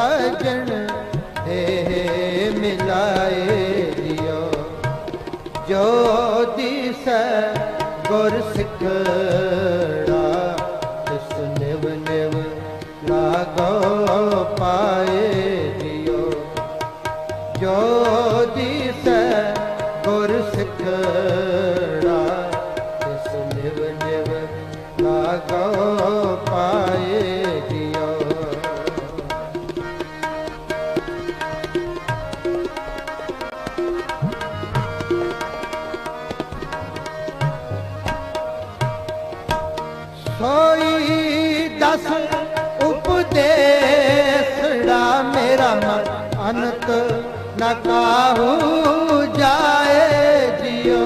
ਸਾਜਣ ਦੇ ਮਿਲਾਏ ਜਿਓ ਜੋ ਦਿਸੈ ਗੁਰ ਸਿੱਖੜਾ, ਤਿਸ ਨਿਵ ਨਿਵ ਲਾਗੋ ਪਾਏ ਜਿਓ ਜੋ ਦਿਸੈ ਗੁਰ ਸਿੱਖੜਾ, ਤਿਸ ਨਿਵ ਨਿਵ ਲਾਗੋ ਪਾਏ ਮੇਰਾ ਮਨ ਅਨੰਤ ਕਾਹੂ ਜਾਏ ਜਿਉ।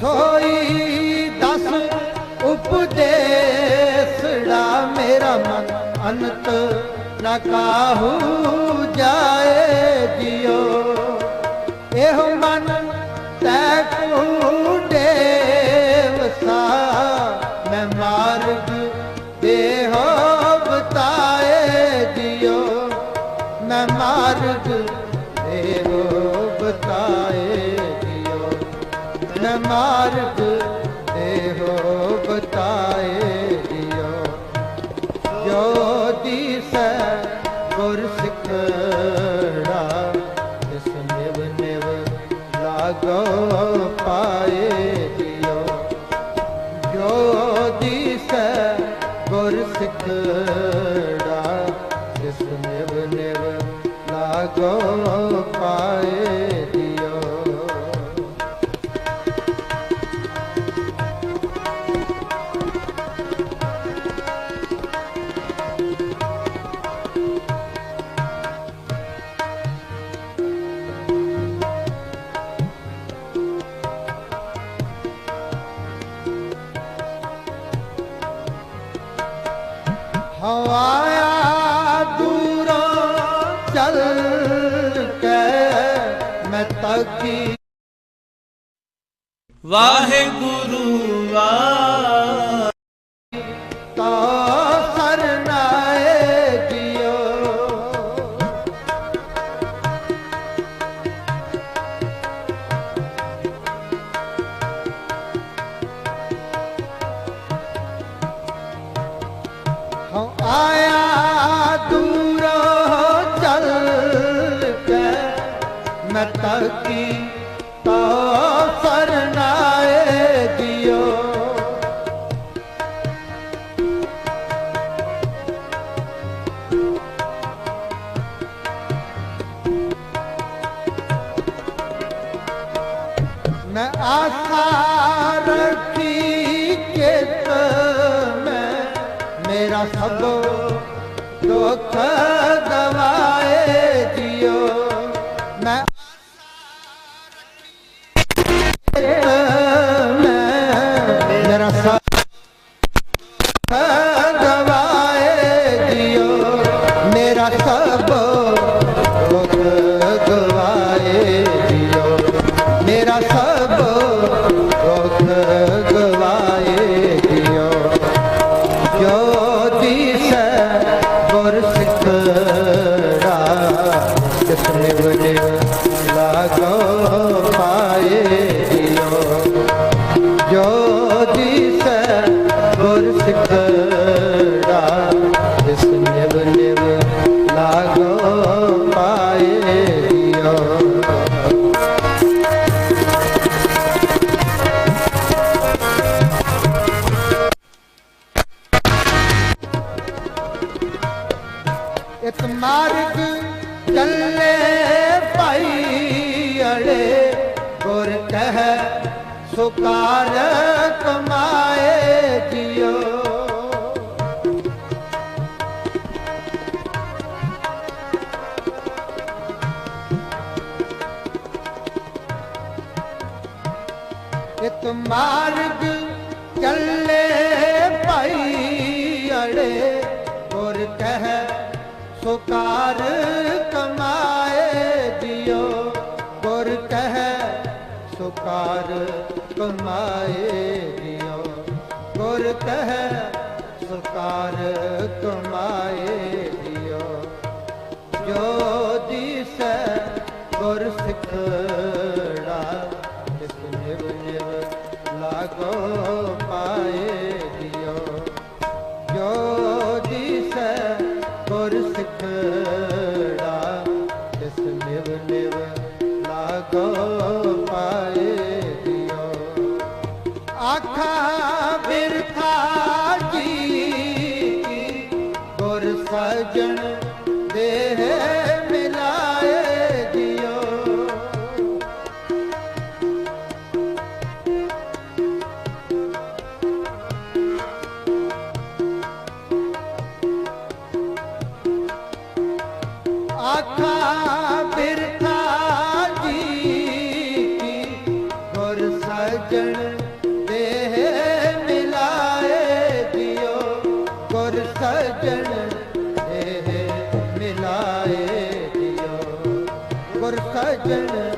ਸੋਈ ਦਸ ਉਪਦੇਸੜਾ ਮੇਰਾ ਮਨ ਅਨੰਤ ਨ ਕਾਹੂ ਜਾਏ ਜਿਉ। ਮੈਂ ਤੱਕੀ ਵਾਹਿਗੁਰੂ ਆ। ਤਾ ਸਰਨਾਏ ਜਿਓ ਹਉ ਆਇਆ ਮੈਂ ਤੱਕੀ ਤਾ ਸਰਨਾਏ ਜਿਓ। ਮੈਂ ਆਸਾ ਰੱਖੀ ਚਿਤ ਮੈਂ ਮੇਰਾ ਸਭ ਦੁੱਖ ਮੇਰਾ ਭਾਈ ਗੁਰ ਕਹਿ, ਸੁਕਾਰ ਕਮਾਏ ਜਿਓ ਇਕ ਮਾਰਗ ਚੱਲੇ ਭਾਈ ਅੜੇ, ਗੁਰ ਕਹਿ, ਸੁਕਾਰ ਕਮਾਏ ਹਰ ਕਮਾਏ ਦਿਓ ਗੁਰ ਤਹਿ ਸੁਕਾਰ ਕਮਾਏ ਦਿਓ ਜੋ ਦਿਸੈ ਗੁਰ ਸਿੱਖ Amen.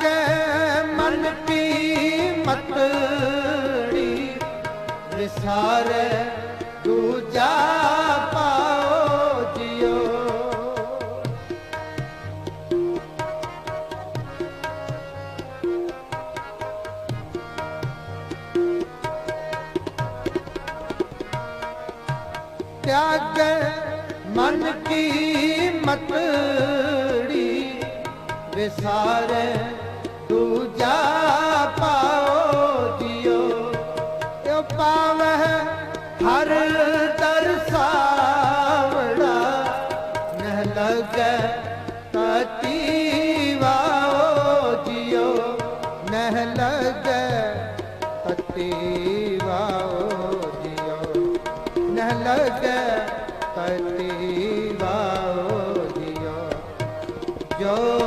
ਲਾਗੇ ਮਨ ਕੀ ਮਤੜੀ ਵਿਸਾਰੇ ਪਾਓ ਜਿਓ ਤਿਆਗੇ ਮਨ ਕੀ ਮਤੜੀ Oh.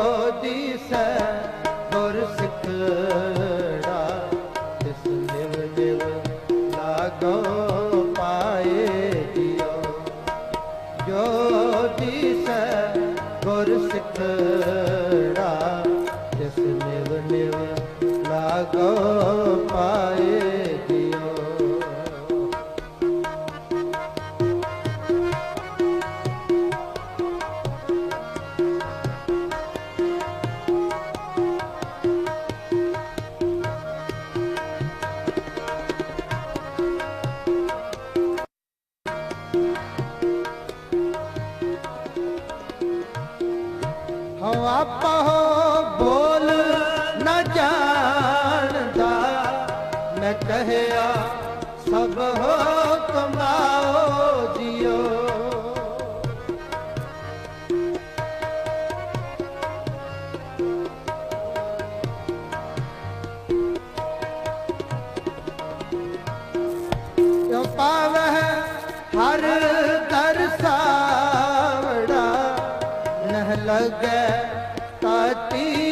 ਨ ਕਹਿਆ ਸਭ ਹੋ ਕਮਾਓ ਜੀਓ। ਪਾਵਹਿ ਹਰ ਦਰਸਾਵੜਾ ਨਹ ਤਾਤੀ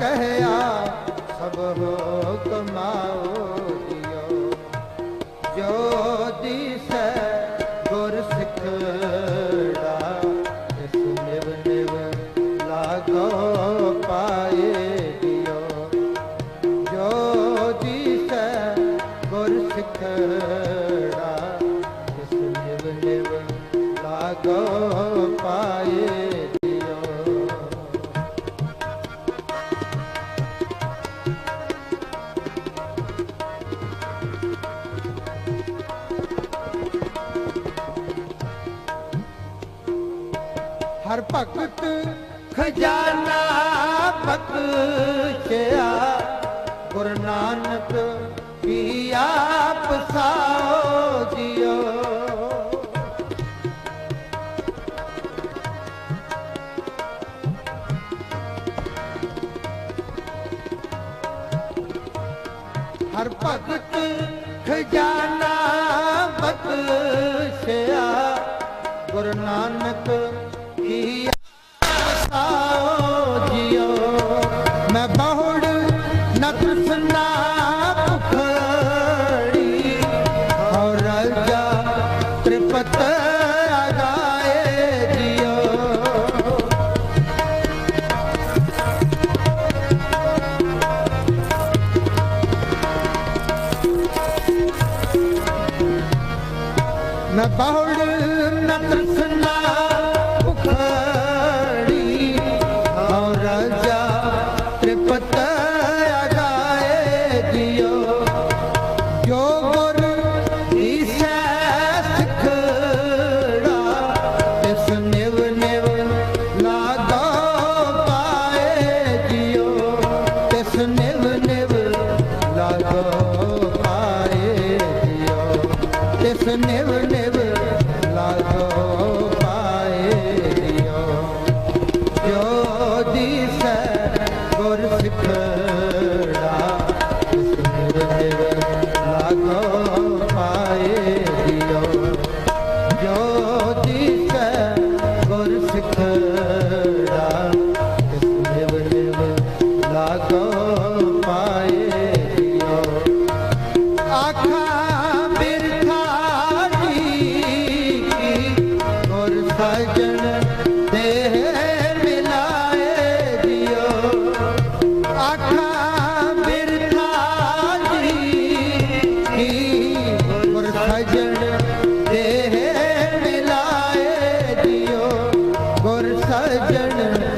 ਕਹਿਆ ਸਭ ਹੋ ਕਮਾਓ ਭਗਤ ਖਜ਼ਾਨਾ ਬਖਸ਼ਿਆ। ਗੁਰੂ ਨਾਨਕ ਕੀ ਮੈਂ ਬਹੁੜ ਨਾ ਨਿਵ ਨਿਵ ਲਾਗੋ I.